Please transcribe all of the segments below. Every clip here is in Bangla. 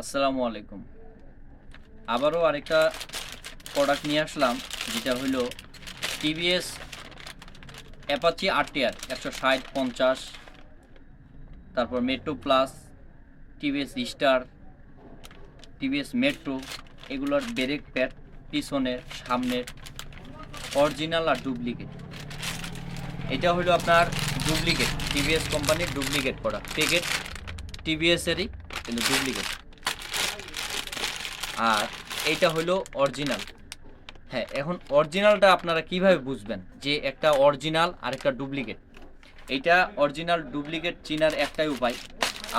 আসসালামু আলাইকুম। আবারও আরেকটা প্রোডাক্ট নিয়ে আসলাম, যেটা হলো টিভিএস অ্যাপাচি আরটিআর একশো ষাট, পঞ্চাশ, তারপর metro plus TVS star TVS metro এগুলোর ব্রেক প্যাড পিছনের, সামনের অরিজিনাল আর ডুপ্লিকেট এটা হলো আপনার ডুপ্লিকেট টিভিএস কোম্পানির ডুপ্লিকেট প্রোডাক্ট পেকেট টিভিএসেরই কিন্তু ডুপ্লিকেট আর এইটা হলো অরিজিনাল হ্যাঁ এখন অরিজিনালটা আপনারা কীভাবে বুঝবেন যে একটা অরিজিনাল আর একটা ডুপ্লিকেট এইটা অরিজিনাল ডুপ্লিকেট চিনার একটাই উপায়।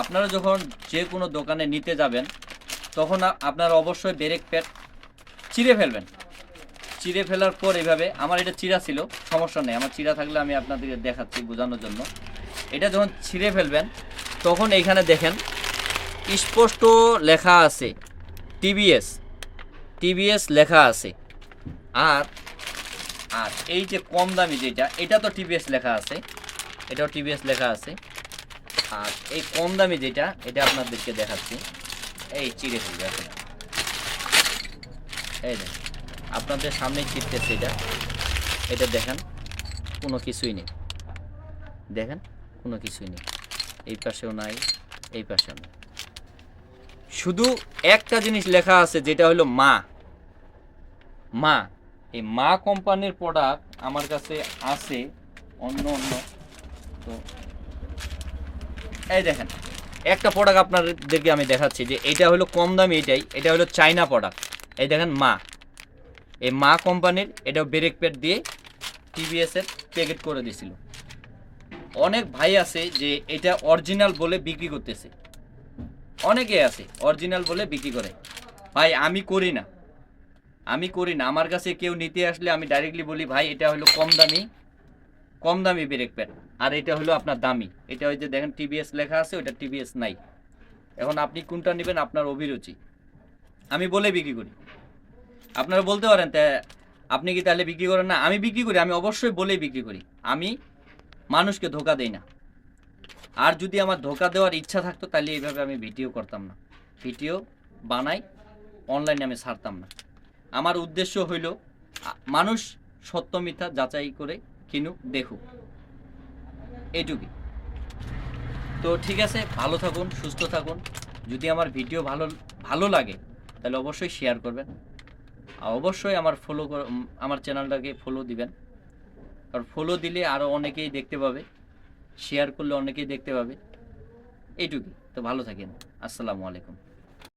আপনারা যখন যে কোনো দোকানে নিতে যাবেন, তখন আপনারা অবশ্যই ব্রেক প্যাড চিড়ে ফেলবেন। চিড়ে ফেলার পর এভাবে, আমার এটা চিরা ছিল, সমস্যা নেই, আমার চিরা থাকলে আমি আপনাদেরকে দেখাচ্ছি বোঝানোর জন্য। এটা যখন ছিঁড়ে ফেলবেন, তখন এইখানে দেখেন, স্পষ্ট লেখা আছে টিভিএস টিভিএস লেখা আছে। আর আর এই যে কম দামি যেটা, এটা তো টিভিএস লেখা আছে। এটাও টিভিএস লেখা আছে। আর এই কম দামি যেটা, এটা আপনাদেরকে দেখাচ্ছি। এই চিড়ে ফেলবে এখন এই দেখেন আপনাদের সামনে চিপতেছে এটা। এটা দেখেন, কোনো কিছুই নেই। দেখেন, কোনো কিছুই নেই। এই পাশেও নাই, এই পাশেও নেই। শুধু একটা জিনিস লেখা আছে, যেটা হলো মা। মা। এই মা কোম্পানির প্রোডাক্ট আমার কাছে আছে, অন্য অন্য। তো এই দেখেন, একটা প্রোডাক্ট আপনাদেরকে আমি দেখাচ্ছি যে এটা হলো কম দামি এটাই, এটা হলো চাইনা প্রোডাক্ট এই দেখেন মা। এই মা কোম্পানির এটা ব্রেক প্যাড দিয়ে টিভিএস এর প্যাকেট করে দিছিল। অনেক ভাই আছে যে এটা অরিজিনাল বলে বিক্রি করতেছে। অনেকে আছে অরিজিনাল বলে বিক্রি করে। ভাই, আমি করি না। আমি করি না। আমার কাছে কেউ নিতে আসলে আমি ডাইরেক্টলি বলি, ভাই, এটা হলো কম দামি কম দামি ব্রেক প্যাড আর এটা হলো আপনার দামি। এটা ওই যে দেখেন টিভিএস লেখা আছে ওটা টিভিএস নাই। এখন আপনি কোনটা নেবেন? আপনার অভিরুচি। আমি বলে বিক্রি করি। আপনারা বলতে পারেন, তা, আপনি কি তাহলে বিক্রি করেন? না, আমি বিক্রি করি। আমি অবশ্যই বলেই বিক্রি করি। আমি মানুষকে ধোকা দেই না। আর যদি আমার ধোকা দেওয়ার ইচ্ছা থাকতো, তাহলে এইভাবে আমি ভিডিও করতাম না। ভিডিও বানাই অনলাইনে আমি ছাড়তাম না। আমার উদ্দেশ্য হইল মানুষ সত্য মিথ্যা যাচাই করে কিনুক, দেখুক। এইটুকুই তো ঠিক আছে, ভালো থাকুন, সুস্থ থাকুন। যদি আমার ভিডিও ভালো ভালো লাগে, তাহলে অবশ্যই শেয়ার করবেন। আর অবশ্যই আমার ফলো আমার চ্যানেলটাকে ফলো দিবেন। কারণ ফলো দিলে আরও অনেকেই দেখতে পাবে। শেয়ার করলে অনেকেই দেখতে পাবে। এইটুকুই। তো ভালো থাকেন। আসসালামু আলাইকুম।